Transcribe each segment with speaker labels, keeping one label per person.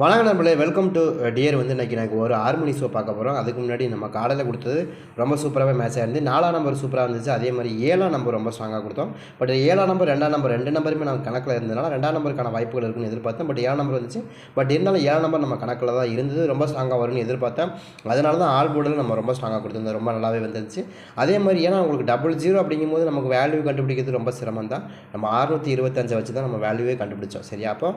Speaker 1: வணக்கம் நண்பர்களே welcome to dear வந்து இன்றைக்கி எனக்கு ஒரு ஆறு மணி ஷோ பார்க்க போகிறோம் அதுக்கு முன்னாடி நம்ம காலையில் கொடுத்தது ரொம்ப சூப்பராகவே மேட்சாக இருந்து நாலாம் நம்பர் சூப்பராக இருந்துச்சு. அதே மாதிரி ஏழாம் நம்பர் ரொம்ப ஸ்ட்ராங்காக கொடுத்தோம். பட் ஏழாம் நம்பர் ரெண்டாம் நம்பர் ரெண்டு நம்பருமே நம்ம கணக்கில் இருந்ததுனால ரெண்டாம் நம்பருக்கான வாய்ப்புகள் இருக்குன்னு எதிர்பார்த்தேன். பட் ஏழாம் நம்பர் வந்துச்சு. பட் இருந்தாலும் ஏழாம் நம்பர் நம்ம கணக்கில் தான் இருந்தது. ரொம்ப ஸ்ட்ராங்காக வரும்னு எதிர்பார்த்தேன். அதனால தான் ஆல் போர்டில் நம்ம ரொம்ப ஸ்ட்ராங்காக கொடுத்துருந்தோம். ரொம்ப நல்லாவே வந்துருச்சு அதே மாதிரி ஏன்னா உங்களுக்கு டபுள் ஜீரோ அப்படிங்கும்போது நமக்கு வேல்யூ கண்டுபிடிக்கிறது ரொம்ப சிரமம் தான். நம்ம அறுநூற்றி இருபத்தஞ்சை வச்சு தான் நம்ம வேல்யூவே கண்டுபிடிச்சோம். சரியா? அப்போ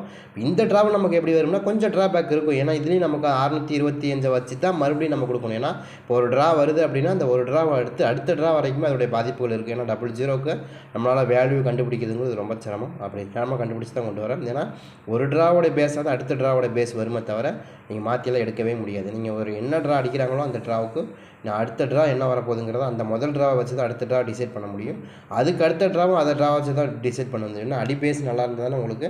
Speaker 1: இந்த ட்ராவல் நமக்கு எப்படி வரும்னா கொஞ்சம் ட்ராபேக் இருக்கும். ஏன்னா இதுலேயும் நமக்கு அறுநூற்றி இருபத்தி அஞ்சை வச்சு தான் மறுபடியும் நம்ம கொடுக்கணும். ஏன்னா இப்போ ஒரு ட்ரா வருது அப்படின்னா அந்த ஒரு ட்ரா அடுத்து அடுத்த ட்ரா வரைக்குமே அதோடைய பாதிப்புகள் இருக்குது ஏன்னா டபுள் ஜீரோக்கு நம்மளால் வேல்யூ கண்டுபிடிக்கிறதுங்கிறது ரொம்ப சிரமம். அப்படி சிரமம் கண்டுபிடிச்சி தான் கொண்டு வரேன். ஏன்னா ஒரு ட்ராவோடைய பேஸாக தான் அடுத்த ட்ராவோட பேஸ் வருமே தவிர நீங்கள் மாற்றியெல்லாம் எடுக்கவே முடியாது. நீங்கள் ஒரு என்ன ட்ரா அடிக்கிறாங்களோ அந்த ட்ராவுக்கு நான் அடுத்த ட்ரா என்ன வரப்போகுதுங்கிறத அந்த முதல் ட்ராவை வச்சு தான் அடுத்த ட்ரா டிசைட் பண்ண முடியும். அதுக்கு அடுத்த ட்ராவும் அதை ட்ரா வச்சு தான் டிசைட் பண்ண முடியும் ஏன்னா அடி பேஸ் நல்லா இருந்தால் உங்களுக்கு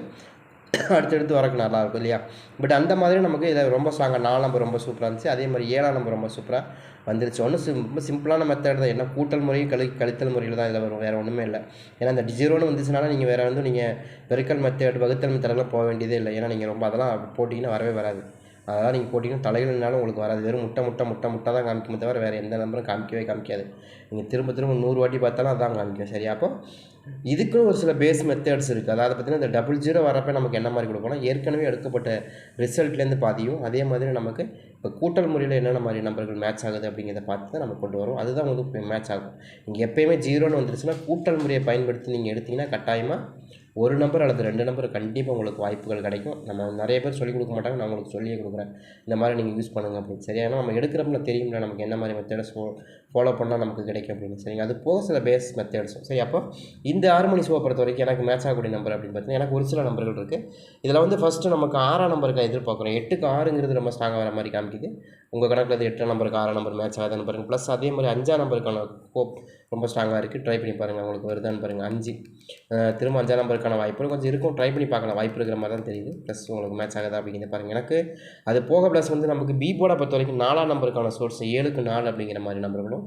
Speaker 1: அடுத்தடுத்து வரக்கு நல்லா இருக்கும் இல்லையா? பட் அந்த மாதிரி நமக்கு இதை ரொம்ப ஸ்ட்ராங்காக நாலு நம்பர் ரொம்ப சூப்பராக இருந்துச்சு. அதே மாதிரி ஏழாம் நம்பர் ரொம்ப சூப்பராக வந்துருச்சு. ஒன்றும் சிம் ரொம்ப சிம்பிளான மெத்தட் தான். என்ன கூட்டல் முறையும் கழி கழித்தல் முறையில் தான் இதில் வரும். வேறு ஒன்றுமே இல்லை. ஏன்னா இந்த ஜீரோன்னு வந்துச்சுனால நீங்கள் வேறு வந்து நீங்கள் பெருக்கல் மெத்தட் வகுத்தல் மெத்தடெல்லாம் போக வேண்டியதே இல்லை. ஏன்னா நீங்கள் ரொம்ப அதெல்லாம் போட்டிங்கன்னா வரவே வராது. அதெல்லாம் நீங்கள் போட்டிங்கன்னா தலைகள்னாலும் உங்களுக்கு வராது. வெறும் முட்டை முட்டை முட்டை முட்டை தான் காமிக்குமே தவிர வேறு எந்த நம்பரும் காமிக்கவே காமிக்காது. நீங்கள் திரும்ப திரும்ப நூறு வாட்டி பார்த்தாலும் அதான் காமிக்கும். சரியா அப்போ இதுக்குன்னு ஒரு சில பேஸ் மெத்தட்ஸ் இருக்குது அதாவது பார்த்திங்கன்னா இந்த டபுள் ஜீரோ வரப்போ நமக்கு என்ன மாதிரி கொடுக்கணும் ஏற்கனவே எடுக்கப்பட்ட ரிசல்ட்லேருந்து பாதியும் அதே மாதிரி நமக்கு இப்போ கூட்டல் முறையில் என்னென்ன மாதிரி நம்பர்கள் மேட்ச் ஆகுது அப்படிங்கிறத பார்த்து தான் நம்ம கொண்டு வரும். அதுதான் உங்களுக்கு மேட்ச் ஆகும். நீங்கள் எப்போயுமே ஜீரோன்னு வந்துருச்சுன்னா கூட்டல் முறையை பயன்படுத்தி நீங்கள் எடுத்திங்கன்னா கட்டாயமாக ஒரு நம்பர் அல்லது ரெண்டு நம்பர் கண்டிப்பாக உங்களுக்கு வாய்ப்புகள் கிடைக்கும். நம்ம நிறைய பேர் சொல்லிக் கொடுக்க மாட்டாங்க. நான் உங்களுக்கு சொல்லியே கொடுக்குறேன். இந்த மாதிரி நீங்கள் யூஸ் பண்ணுங்கள் அப்படின்னு. சரி ஏன்னா நம்ம எடுக்கிறப்பல தெரியும்ல நமக்கு என்ன மாதிரி மெத்தட்ஸ் ஃபாலோ பண்ணால் நமக்கு கிடைக்கும் அப்படின்னு. சரிங்க அது போக சில பேஸ் மெத்தட்ஸும் சரி அப்போ இந்த ஆறு மணி ஷோவை பொறுத்த வரைக்கும் எனக்கு மேட்ச் ஆகக்கூடிய நம்பர் அப்படின்னு பார்த்தீங்கன்னா எனக்கு ஒரு சில நம்பர்கள் இருக்குது இதில் வந்து ஃபஸ்ட்டு நமக்கு ஆறாம் நம்பருக்கு எதிர்பார்க்குறோம். எட்டுக்கு ஆறுங்கிறது ரொம்ப ஸ்ட்ராங்காக வர மாதிரி காமிக்குது. உங்கள் கணக்கில் அது எட்டாம் நம்பருக்கு ஆறாம் நம்பர் மேட்ச் ஆகாத நம்பருங்க ப்ளஸ் அதே மாதிரி அஞ்சாம் நம்பருக்கான ஹோப் ரொம்ப ஸ்ட்ராங்காக இருக்குது ட்ரை பண்ணி பாருங்கள் உங்களுக்கு வருதான்னு பாருங்கள் அஞ்சு திரும்ப அஞ்சாம் நம்பருக்கான வாய்ப்பு கொஞ்சம் இருக்கும். ட்ரை பண்ணி பார்க்கலாம். வாய்ப்பு இருக்கிற மாதிரி தான் தெரியுது. ப்ளஸ் உங்களுக்கு மேட்ச் ஆகுதா அப்படிங்கிறத பாருங்கள் எனக்கு அது போக ப்ளஸ் வந்து நமக்கு பி போர்டை பொறுத்த வரைக்கும் நாலாம் நம்பருக்கான சோர்ஸ் ஏழுக்கு நாலு அப்படிங்கிற மாதிரி நம்பர்களும்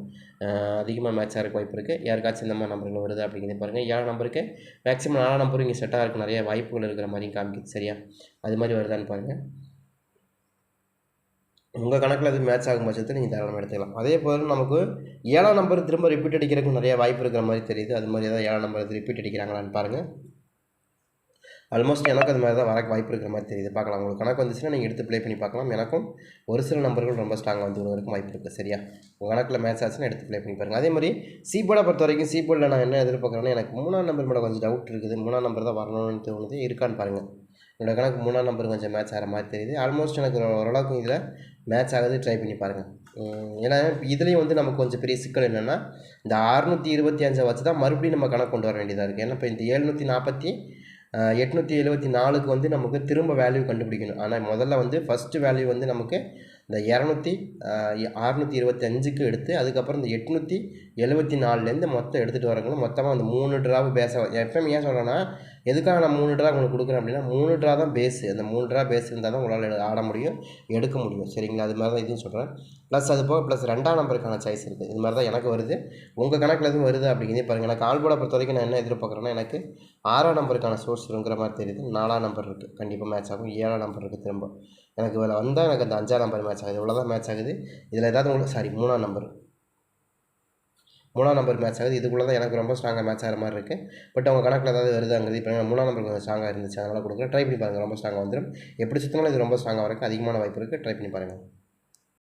Speaker 1: அதிகமாக மேட்சாக இருக்க வாய்ப்பு இருக்குது யாருக்காச்சும் இந்த மாதிரி நம்பர்கள் வருது அப்படிங்கிறத பாருங்கள் ஏழாம் நம்பருக்கு மேக்ஸிமம் நாலாம் நம்பரும் இங்கே செட்டாக இருக்குது நிறைய வாய்ப்புகள் இருக்கிற மாதிரியும் காமிக்குது. சரியா? அது மாதிரி வருதான்னு பாருங்கள் உங்கள் கணக்கில் அது மேட்ச் ஆகும் பட்சத்தை நீங்கள் தாராளமாக எடுத்துக்கலாம். அதே போல் நமக்கு ஏழாம் நம்பர் திரும்ப ரிப்பீட் அடிக்கிறதுக்கு நிறைய வாய்ப்பு இருக்கிற மாதிரி தெரியுது. அது மாதிரி ஏதாவது ஏழாம் நம்பர் ரிப்பீட் அடிக்கிறாங்களான்னு பாருங்கள் ஆல்மோஸ்ட் எனக்கு அது மாதிரி தான் வரக்கு வாய்ப்பு இருக்கிற மாதிரி தெரியுது. பார்க்கலாம். உங்களுக்கு கணக்கு வந்துச்சுன்னா நீங்கள் எடுத்து ப்ளே பண்ணி பார்க்கலாம். எனக்கும் ஒரு சில நம்பர்கள் ரொம்ப ஸ்ட்ராங்காக வந்து வரைக்கும் வாய்ப்பு இருக்குது சரியா? உங்கள் கணக்கில் மேட்ச் ஆச்சுன்னா எடுத்து ப்ளே பண்ணி பாருங்கள் அதே மாதிரி சீபோர்டை பொறுத்த வரைக்கும் சீபோர்டில் நான் என்ன எதிர்பார்க்குறேன்னா எனக்கு மூணாம் நம்பர் மேலே கொஞ்சம் டவுட் இருக்குது. மூணாம் நம்பர் தான் வரணும்னு தோணுது. இருக்கான்னு பாருங்கள் என்னோடய கணக்கு மூணாம் நம்பர் கொஞ்சம் மேட்ச் ஆகிற மாதிரி தெரியுது. ஆல்மோஸ்ட் எனக்கு ஓரளவுக்கு இதில் மேட்ச் ஆகுது ட்ரை பண்ணி பாருங்கள் ஏன்னா இதுலேயும் வந்து நமக்கு கொஞ்சம் பெரிய சிக்கல் என்னென்னா இந்த அறுநூற்றி இருபத்தி அஞ்சை வச்சு தான் மறுபடியும் நம்ம கணக்கு கொண்டு வர வேண்டியதாக இருக்குது ஏன்னா இப்போ இந்த எழுநூற்றி நாற்பத்தி எட்நூற்றி எழுபத்தி நாலுக்கு வந்து நமக்கு திரும்ப வேல்யூ கண்டுபிடிக்கணும். ஆனால் முதல்ல வந்து ஃபஸ்ட்டு வேல்யூ வந்து நமக்கு இந்த இரநூத்தி அறநூற்றி இருபத்தஞ்சுக்கு எடுத்து அதுக்கப்புறம் இந்த எட்நூற்றி எழுபத்தி நாலுலேருந்து மொத்தம் எடுத்துகிட்டு வரவங்க மொத்தமாக அந்த மூணு ட்ராவு பேஸ எப்போயும் ஏன் சொல்கிறேன்னா எதுக்காக நான் மூணு ட்ரா உங்களுக்கு கொடுக்குறேன் அப்படின்னா மூணு ட்ரா தான் பேஸு அந்த மூணு ட்ரா பேஸ் இருந்தால் தான் உங்களால் ஆட முடியும் எடுக்க முடியும். சரிங்களா? அது மாதிரி தான் இதுவும் சொல்கிறேன் ப்ளஸ் அது போக ப்ளஸ் ரெண்டாம் நம்பருக்கான சாய்ஸ் இருக்குது இது மாதிரி தான் எனக்கு வருது. உங்கள் கணக்கில் எதுவும் வருது அப்படிங்கிறதே பாருங்கள் எனக்கு ஆல்போட பொறுத்த வரைக்கும் நான் என்ன எதிர்பார்க்குறேன்னா எனக்கு ஆறாம் நம்பருக்கான சோர்ஸ் இருக்கிற மாதிரி தெரியுது. நாலாம் நம்பர் இருக்குது கண்டிப்பாக மேட்ச் ஆகும். ஏழாம் நம்பர் இருக்குது திரும்ப. எனக்கு இதில் வந்தால் எனக்கு அந்த அஞ்சாம் நம்பர் மேட்ச் ஆகுது. இவ்வளோ தான் மேட்ச் ஆகுது. இதில் ஏதாவது உங்களுக்கு சாரி மூணாம் நம்பர் மூணாம் நம்பர் மேட்ச் ஆகுது. இதுக்குள்ளே தான் எனக்கு ரொம்ப ஸ்ட்ராங்காக மேட்ச் ஆகிற மாதிரி இருக்குது பட் அவங்க கணக்கில் ஏதாவது வருதாங்கிறது இப்போ மூணாம் நம்பர் கொஞ்சம் ஸ்ட்ராங்காக இருந்துச்சு. அதனால் கொடுக்குறேன். ட்ரை பண்ணி பாருங்கள் ரொம்ப ஸ்ட்ராங்காக வந்துடும் எப்படி சுற்றினாலும் இது ரொம்ப ஸ்ட்ராங்காக இருக்குது அதிகமான வாய்ப்பு இருக்குது ட்ரை பண்ணி பாருங்கள்